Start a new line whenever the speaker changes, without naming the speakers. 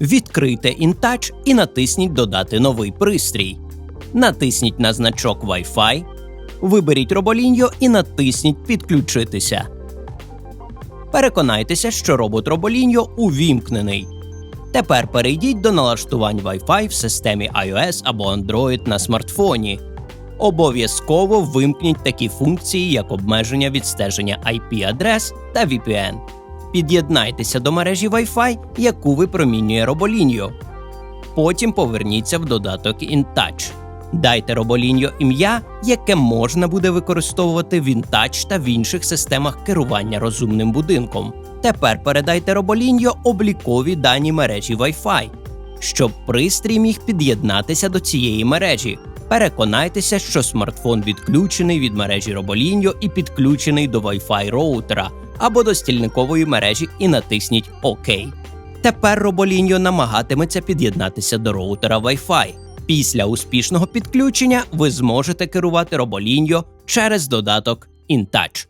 Відкрийте InTouch і натисніть Додати новий пристрій. Натисніть на значок Wi-Fi, виберіть Роболіньо і натисніть Підключитися. Переконайтеся, що робот Роболіньо увімкнений. Тепер перейдіть до налаштувань Wi-Fi в системі iOS або Android на смартфоні. Обов'язково вимкніть такі функції, як обмеження відстеження IP-адрес та VPN. Під'єднайтеся до мережі Wi-Fi, яку випромінює Роболіньо. Потім поверніться в додаток InTouch. Дайте Роболіньо ім'я, яке можна буде використовувати в InTouch та в інших системах керування розумним будинком. Тепер передайте Роболіньо облікові дані мережі Wi-Fi, щоб пристрій міг під'єднатися до цієї мережі. Переконайтеся, що смартфон відключений від мережі Роболіньо і підключений до Wi-Fi роутера або до стільникової мережі і натисніть ОК. Тепер Роболіньо намагатиметься під'єднатися до роутера Wi-Fi. Після успішного підключення ви зможете керувати Роболіньо через додаток InTouch.